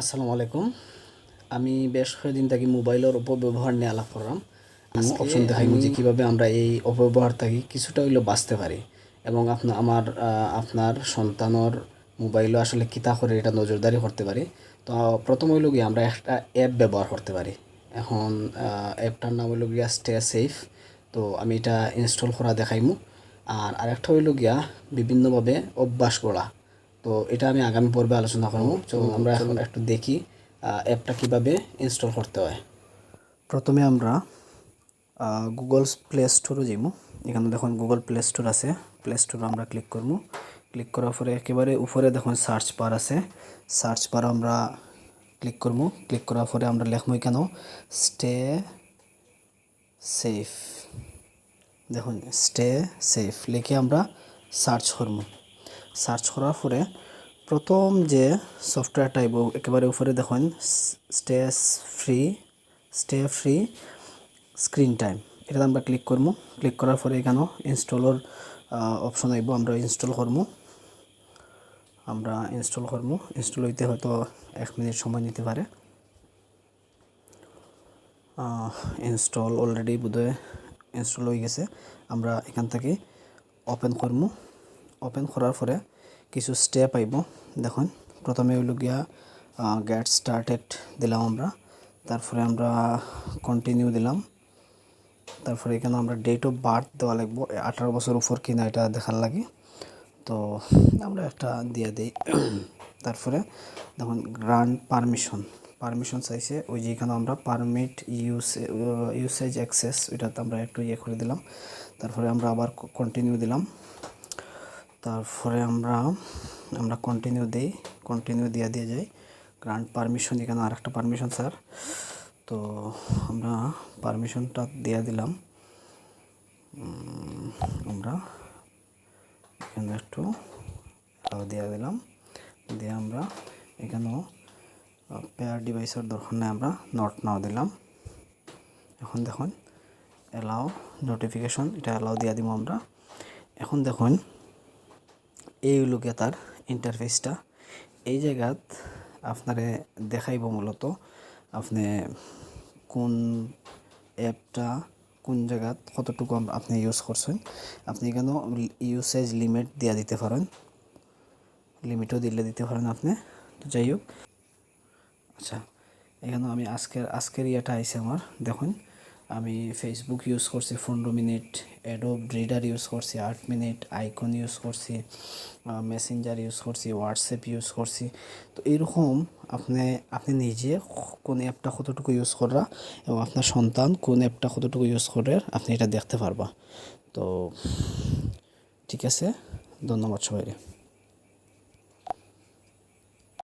আসসালামু আলাইকুম। আমি বেশ কয়েকদিন থেকে মোবাইলের অপব্যবহার নিয়ে আলাপ করলাম। অপশন দেখাই যে কীভাবে আমরা এই অপব্যবহার থেকে কিছুটা হইলেও বাঁচতে পারি। এবং আপনার আমার আপনার সন্তানের মোবাইলও আসলে কিতা করে এটা নজরদারি করতে পারি। তো প্রথম হইল গিয়ে আমরা একটা অ্যাপ ব্যবহার করতে পারি। এখন অ্যাপটার নাম হইল গিয়া স্টে সেফ তো আমি এটা ইনস্টল করা দেখাইমু। আর আরেকটা হইল গিয়া বিভিন্নভাবে অভ্যাস গড়া। তো এটা আমি আগামী পর্বে আলোচনা করব। তো আমরা এখন একটু দেখি অ্যাপটা কীভাবে ইনস্টল করতে হয়। প্রথমে আমরা গুগল প্লে স্টোরে যাইব এখানে দেখুন গুগল প্লে স্টোর আছে। প্লে স্টোরে আমরা ক্লিক করব ক্লিক করার পরে একেবারে উপরে দেখুন সার্চ বার আছে। সার্চ বার আমরা ক্লিক করব ক্লিক করার পরে আমরা লেখবো কেন স্টে সেফ দেখুন স্টে সেফ লিখে আমরা সার্চ করব সার্চ করার পরে প্রথম যে সফটওয়্যারটা আইব একেবারে উপরে দেখুন stay free stay free screen time এটাতে আমরা ক্লিক করব। ক্লিক করার পরে এখানে ইনস্টলের অপশন আইব আমরা ইনস্টল করব। আমরা ইনস্টল করব। ইনস্টল হইতে হয়তো এক মিনিট সময় নিতে পারে। ইনস্টল অলরেডি বোধহয় ইনস্টল হয়ে গেছে। আমরা এখান থেকে ওপেন করব। ওপেন করার পরে কিছু স্টেপ আইব। দেখুন, প্রথমে হইল গিয়া গেট স্টার্টেড দিলাম আমরা। তারপরে আমরা কন্টিনিউ দিলাম। তারপরে এখানে আমরা ডেট অফ বার্থ দেওয়া লাগবো। আঠারো বছর উপর কিনা এটা দেখার লাগে। তো আমরা একটা দিয়ে দিই। তারপরে দেখুন গ্রান্ড পারমিশন পারমিশন চাইছে, ওই যে এখানে আমরা পারমিট ইউস ইউসেজ অ্যাক্সেস ওইটাতে আমরা একটু ইয়ে করে দিলাম। তারপরে আমরা আবার কন্টিনিউ দিলাম। তারপরে আমরা আমরা কন্টিনিউ দিই কন্টিনিউ দিয়ে দিয়ে যাই। গ্রান্ট পারমিশন এখানে আরেকটা পারমিশন স্যার তো আমরা পারমিশনটা দিয়ে দিলাম। আমরা এখানে একটু দিয়ে দিলাম। দিয়ে আমরা এখানেও পেয়ার ডিভাইসের দরকার নেই, আমরা নট নাও দিলাম। এখন দেখুন অ্যালাও নোটিফিকেশন এটা অ্যালাও দিয়ে দিব আমরা। এখন দেখুন এই লোকে তার ইন্টারফেসটা এই জায়গাত আপনারে দেখাইব মূলত আপনি কোন অ্যাপটা কোন জায়গাত কতটুকু আপনি ইউজ করছেন। আপনি এখানে ইউসেজ লিমিট দিয়া দিতে পারেন। লিমিটও দিলে দিতে পারেন আপনি। তো যাই হোক। আচ্ছা এখানে আমি আজকের আজকের ইয়েটা আইছে আমার, দেখুন। আমি ফেসবুক ইউজ করছি পনেরো মিনিট অ্যাডোব ব্রিডার ইউজ করছি আট মিনিট আইকন ইউজ করছি মেসেঞ্জার ইউজ করছি হোয়াটসঅ্যাপ ইউজ করছি। তো এরকম আপনি আপনি নিজে কোন অ্যাপটা কতটুকু ইউজ করা এবং আপনার সন্তান কোন অ্যাপটা কতটুকু ইউজ করে, আপনি এটা দেখতে পারবা। তো ঠিক আছে, ধন্যবাদ সবাইকে।